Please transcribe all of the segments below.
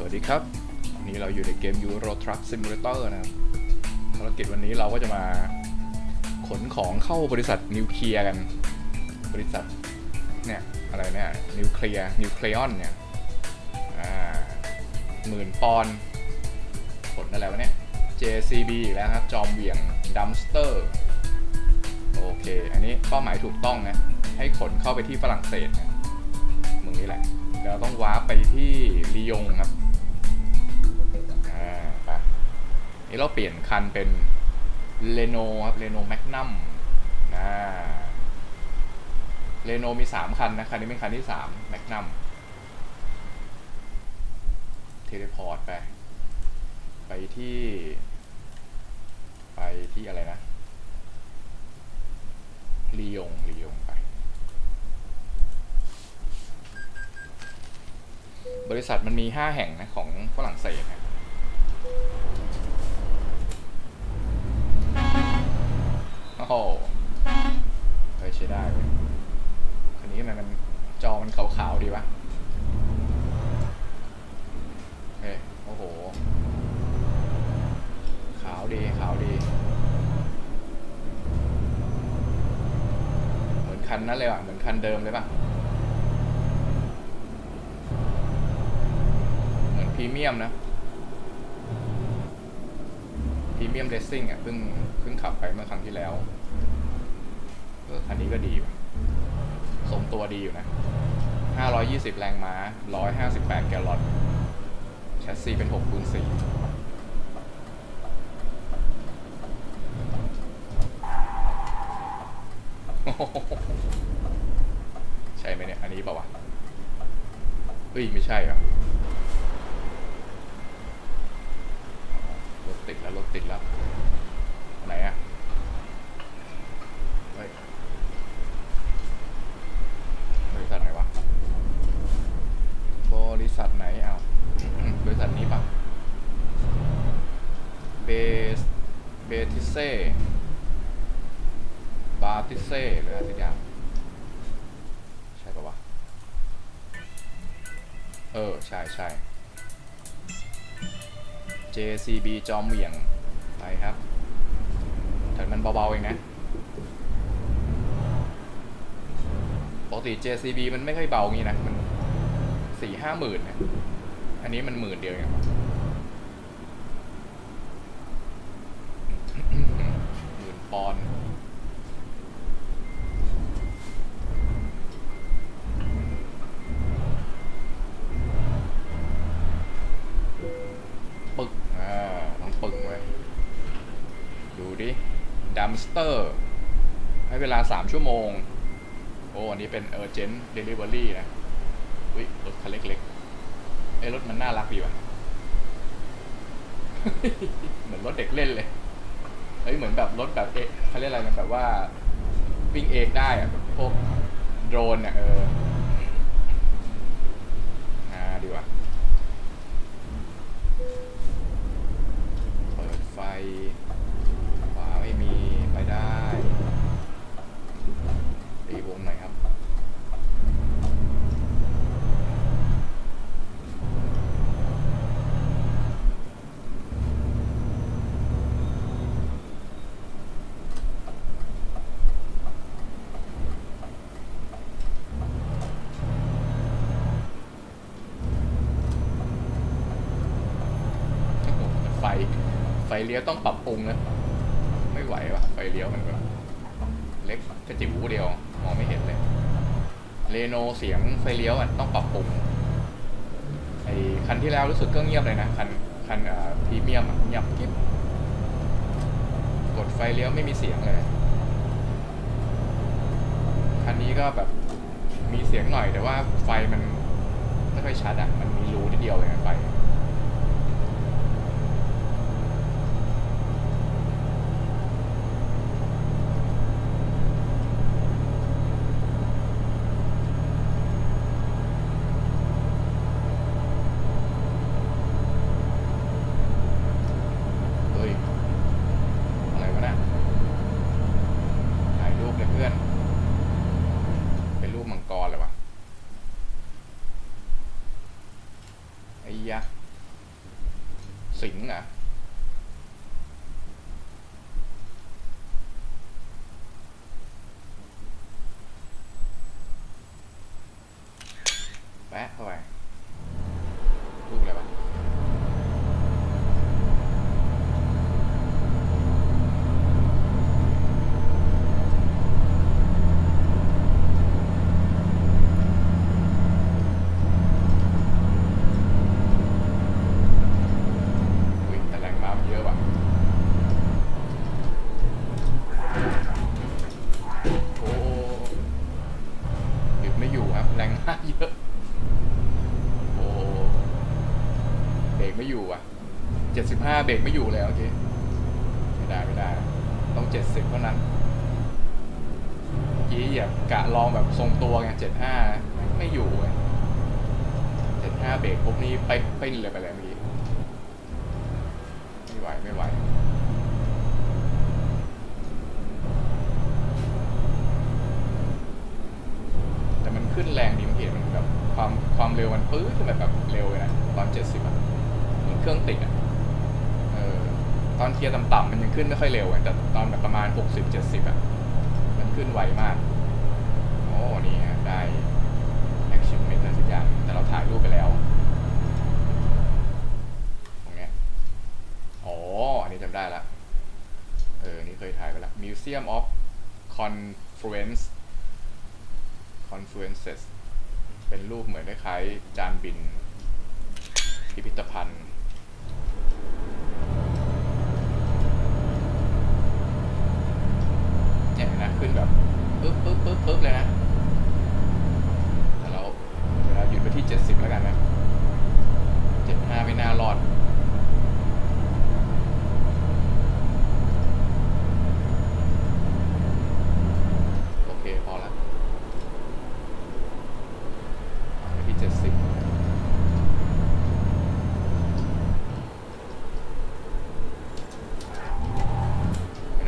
สวัสดีครับ วันนี้เราอยู่ในเกม Euro Truck Simulator นะครับภารกิจวันนี้เราก็จะมาขนของเข้าบริษัทนิวเคลียร์กัน บริษัทเนี่ยอะไรเนี่ยนิวเคลียร์นิวเคลียอนเนี่ยอ่าหมื่นปอนขนอะไรวะเนี่ย JCB อีกแล้วครับจอมเหวี่ยงดัมสเตอร์โอเค อันนี้เป้าหมายถูกต้องนะ ให้ขนเข้าไปที่ฝรั่งเศสนะมืองนี้แหละเราต้องว้าร์ปไปที่ลียงครับ นี่เราเปลี่ยนคันเป็นเ e โนครับเ e โนแมกนัมนะเ e โนมี 3 คันนะคันนี้เป็นคันที่3แมกนัมเทเลพอร์ตไป ไปที่ ไปที่อะไรนะลียงลียงไป บริษัทมันมี 5 แห่งนะของฝรั่งเศสนะ โอ้โหเฮ้ยใช้ได้เว้ยคันนี้มันมันจอมันขาวๆดีวะเฮ้ยโอ้โห ขาวดีขาวดี เหมือนคันนั้นเลยว่ะ เหมือนคันเดิมเลยปะเหมือนพรีเมียมนะพรีเมียมเรซซิ่งอะเพิ่งเพิ่งขับไปเมื่อครั้งที่แล้ว เออคันนี้ก็ดีว่ะทรงตัวดีอยู่นะ 520 แรงม้า 158 แกลลอนแชสซีเป็น6คูณ4ใช่ไหมเนี่ย อันนี้เปล่าวะเฮ้ย ไม่ใช่เหรอรถติดแล้ว รถติดแล้วไหนอะเฮ้ยบริษัทไหนวะ บริษัทไหนเอา บริษัทนี้ปะเบส เบติเซ่ บา ติเซ่หรืออะไรสักอย่างใช่ปะวะ เออ ใช่ใช่ JCB จอมเหวี่ยง ไปครับแต่มันเบาๆเองนะปกติ JCB มันไม่ค่อยเบางี้นะ มันสี่ห้าหมื่นนะ อันนี้มันหมื่นเดียวเอง เตอร์ให้เวลา 3 ชั่วโมง โอ้อันนี้เป็น Urgent Delivery นะอุ้ยรถคันเล็กๆเอ้รถมันน่ารักดีว่ะ เหมือนรถเด็กเล่นเลยเฮ้ยเหมือนแบบรถแบบเอะเขาเรียกอะไรนะแบบว่าวิ่งเองได้อะพวกโดรนเนี่ยเอออ่าดีว่ะเปิดไฟ ขวาไม่มี ไปได้ตีวงหน่อยครับ โอ้โหแต่ไฟ ไฟ เลี้ยวต้องปรับปรุงนะไม่ไหวว่ะไฟเลี้ยวมันแบบเล็กกระจิ๋วเดียวมองไม่เห็นเลยเรโนเสียงไฟเลี้ยวอะต้องปรับปรุงไอ้คันที่แล้วรู้สึกก็เงียบเลยนะคันคันอ่พรีเมียมเงียบกิ๊บกดไฟเลี้ยวไม่มีเสียงเลยคันนี้ก็แบบมีเสียงหน่อยแต่ว่าไฟมันไม่ค่อยชัดอะมันมีรูนิดเดียวเองอะไฟ เฮ้ย อะไรวะเนี่ยถ่ายรูปเลยเพื่อน เป็นรูปมังกรเลยวะไอ้ยะ สิงห์อะ แปะเข้าไปลูกอะไรวะอุ้ยแต่แรงม้ามันเยอะว่ะ โอ้หยุดไม่อยู่ครับ แรงมากเยอะ โอ้เบรก ไม่อยู่อะเจ็ดสิบห้าเบรกไม่อยู่เลยโอเคไม่ได้ไม่ได้ ต้องเจ็ดสิบเท่านั้นเมื่อกี้อย่ากะลองแบบทรงตัวไงเจ็ดห้าไม่อยู่ไงเจ็ดห้าเบรกปุ๊บนี้ไปไปเลยไปเลยเมื่อกี้ไม่ไหวไม่ไหวแต่มันขึ้นแรงดีมันเห็นมันแบบความความเร็วมันปื้ดขึ้นแบบแบบเร็วเลยนะตอนเจ็ดสิบอะ เครื่องติดอะเออตอนเกียร์ต่ำๆมันยังขึ้นไม่ค่อยเร็วอะแต่ตอนแบบประมาณหกสิบเจ็ดสิบอะ มันขึ้นไวมาก โอ้นี่ฮะได้ achievement อะไรสักอย่างแต่เราถ่ายรูปไปแล้วตรงเนี้ยอ๋ออันนี้จำได้ละ เออ นี่เคยถ่ายไปแล้ว Museum of Confluence confluences เป็นรูปเหมือนคล้ายๆจานบิน พิพิธภัณฑ์ เนี่ยเห็นนะ ขึ้นแบบปึ๊บปึ๊บปึ๊บปึ๊บเลยนะแต่เราเดี๋ยวเราหยุดไปที่เจ็ดสิบแล้วกันนะเจ็ดห้าไม่น่ารอดโอเคพอแล้ว ไปที่เจ็ดสิบ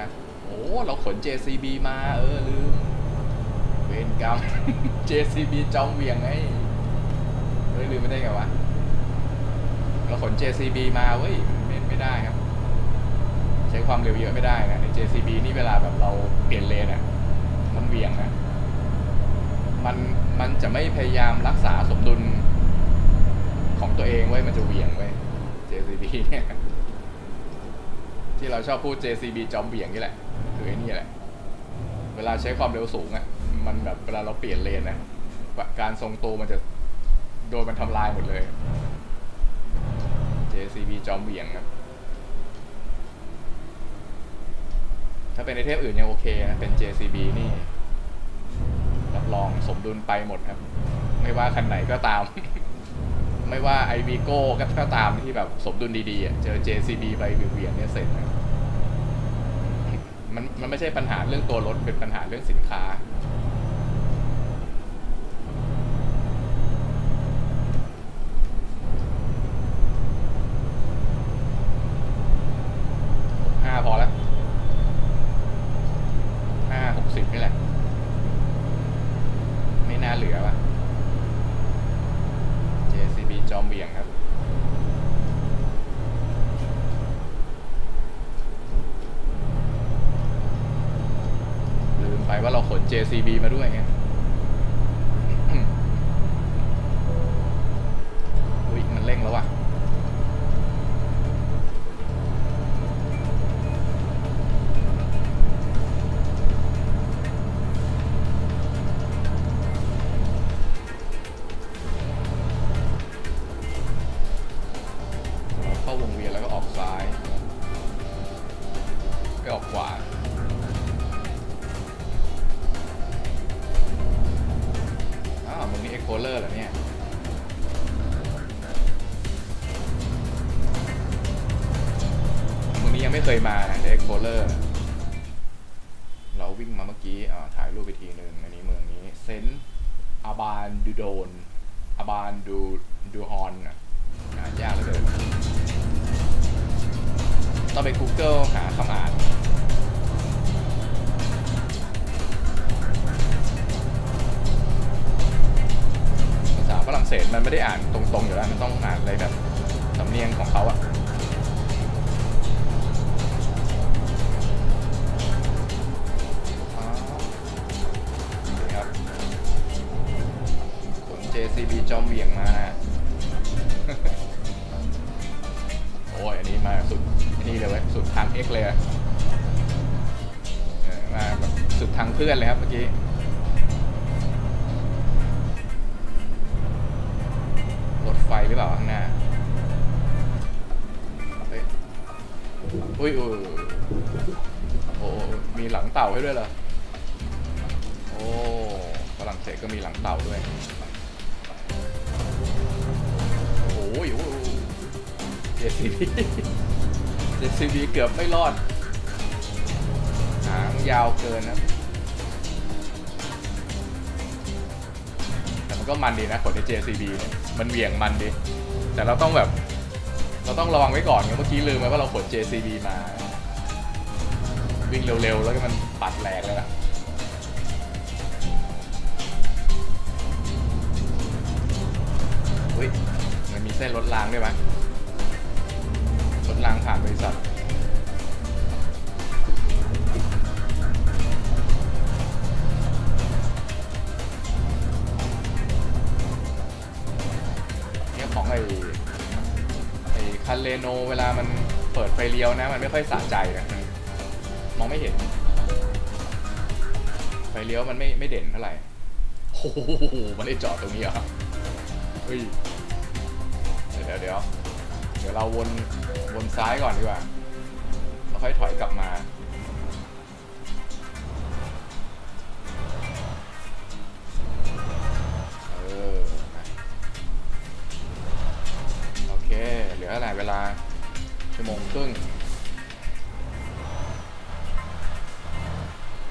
นะ โอ้ เราขน JCB มา เออลืมเวรกรรม JCB จอมเวียงไงเฮ้ยลืมไม่ได้ไงวะเราขน JCB มาเว้ยไม่ไม่ได้ครับ ใช้ความเร็วเยอะไม่ได้นะใน JCB นี่เวลาแบบเราเปลี่ยนเลนอะมันเวียงนะมันมันจะไม่พยายามรักษาสมดุลของตัวเองไว้มันจะเวียงไว้ JCB เนี่ยที่เราชอบพูด JCB จอมเหวี่ยงนี่แหละ คือไอ้นี่แหละ เวลาใช้ความเร็วสูงอะ่ะมันแบบเวลาเราเปลี่ยนเลนนะการทรงตัวมันจะโดนมันทำลายหมดเลย JCB จอมเหวี่ยงครับ ถ้าเป็นในเทพอื่นยังโอเคนะ เป็น JCB นี่รับรองสมดุลไปหมดครับ ไม่ว่าคันไหนก็ตาม ไม่ว่าไอวีโก้ก็ตามที่แบบสมดุลดีๆเจอ JCB ไปเวียงเนี่ยเสร็จนะ มันมันไม่ใช่ปัญหาเรื่องตัวรถเป็นปัญหาเรื่องสินค้า ห้าพอแล้วห้าหกสิบนี่แหละ ไม่น่าเหลือว่ะ JCB จอมเบี่ยงครับ เคยมานะเอ็กโคเลอร์เราวิ่งมาเมื่อกี้อ่าถ่ายรูปไปทีหนึ่งอันนี้เมืองนี้เซนอาบานดูโดนอาบานดูดูฮอนอะอ่านยากเหลยเกินต้องไป Google หาคำอ่านภาษาฝรั่งเศสมันไม่ได้อ่านตรงๆอยู่แล้ว มันต้องอ่านอะไรแบบสำเนียงของเขาอะ จอมเหวี่ยงมา โอ้ยอันนี้มาสุดอันนี่เลยเว้ยสุดทาง X เลยอะเออมาแบบสุดทางเพื่อนเลยครับเมื่อกี้รถไฟหรือเปล่าข้างหน้าเฮ้ยอุ้ยอุ้ยโอ้มีหลังเต่าให้ด้วยเหรอ โอ้ฝรั่งเศสก็มีหลังเต่าด้วย โอ้โหโอ้โห JCB JCB เกือบไม่รอด หางยาวเกินนะ แต่มันก็มันดีนะขนใน JCB เนี่ยมันเหวี่ยงมันดี แต่เราต้องแบบ เราต้องระวังไว้ก่อนไงเมื่อกี้ลืมไปว่าเราขน JCB มา วิ่งเร็วๆ แล้วก็มันปัดแหลกเลยล่ะอุ้ย มันมีเส้นรถรางด้วยมั้ยรถรางผ่านบริษัทเนี่ยของไอ้ไอ้คันเลโนเวลามันเปิดไฟเลี้ยวนะ มันไม่ค่อยสะใจนะมองไม่เห็น ไฟเลี้ยวมันไม่ไม่เด่นเท่าไหร่โอ้โหมันได้จอดตรงนี้เหรอเฮ้ย ดี๋ยวเดี๋ยวเดี๋ยวเราวนวนซ้ายก่อนดีกว่าแล้วค่อยถอยกลับมาเออโอเค เหลืออะไรเวลาชั่วโมงครึ่ง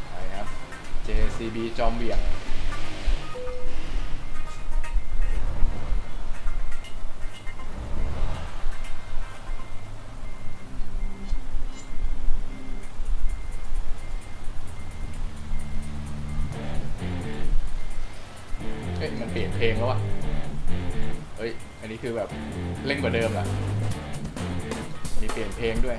ไปครับ JCB จอมเบี่ยง เล่นกว่าเดิมละมีเปลี่ยนเพลงด้วย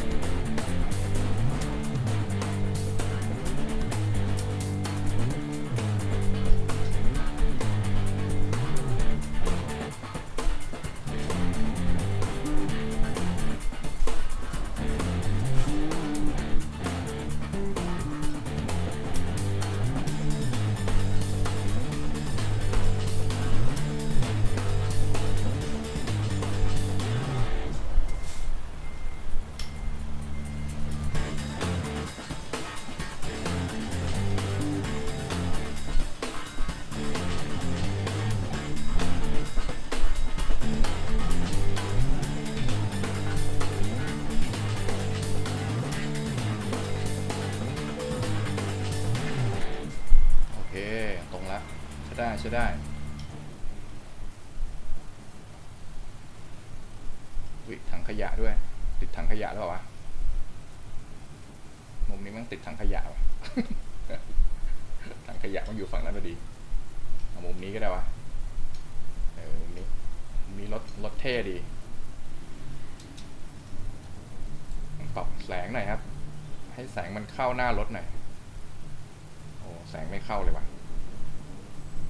ใช้ได้ใช้ได้อุ้ยถังขยะด้วย ติดถังขยะแล้วเปล่าวะมุมนี้มันติดถังขยะวะถังขยะมันอยู่ฝั่งนั้นพอดีเอามุมนี้ก็ได้วะเออมุมนี้มีรถรถเท่ดีปรับแสงหน่อยครับ ให้แสงมันเข้าหน้ารถหน่อยโอ้แสงไม่เข้าเลยวะเออ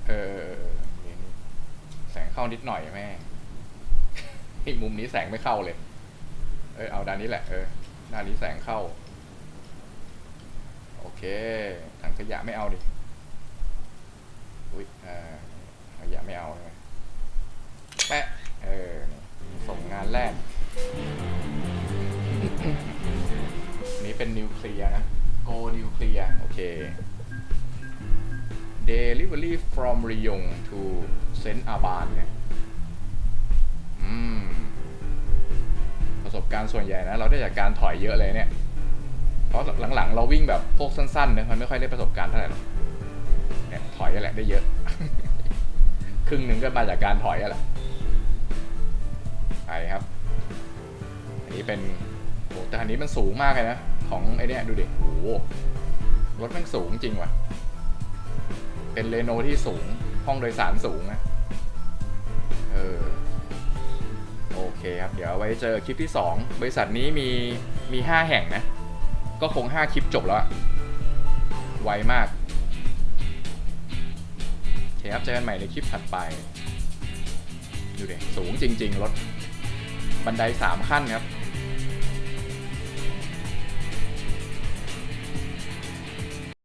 เออนี่แสงเข้านิดหน่อยแม่อีกมุมนี้แสงไม่เข้าเลย เออเอาด้านนี้แหละ เออด้านนี้แสงเข้า โอเคถังขยะไม่เอาดิ อุ้ยอ่าขยะไม่เอาเลยแปะ เออนี่ส่งงานแรก นี้เป็นนิวเคลียร์นะ โกนิวเคลียร์ โอเค Delivery from Ryong to Saint Aban เนี่ยประสบการณ์ส่วนใหญ่นะ เราได้จากการถอยเยอะเลยเนี่ย เพราะหลังๆ เราวิ่งแบบพวกสั้นๆเนี่ยมันไม่ค่อยได้ประสบการณ์เท่าไหร่หรอกเนี่ยถอยแหละได้เยอะ ครึ่งหนึ่งก็มาจากการถอยนั่แหละไปครับ อันนี้เป็นโอ้แต่อันนี้มันสูงมากเลยนะ ของไอเนี้ยดูดิโอ้โหรถแม่งสูงจริงว่ะ เป็นเรโนที่สูง ห้องโดยสารสูงนะเออโอเคครับ เดี๋ยวไว้เจอคลิปที่ 2 บริษัทนี้มีมี 5 แห่งนะ ก็คง 5 คลิปจบแล้วอะไวมากโอเคครับเจอกันใหม่ในคลิปถัดไป ดูดิสูงจริง ๆ รถ บันไดสามขั้นครับ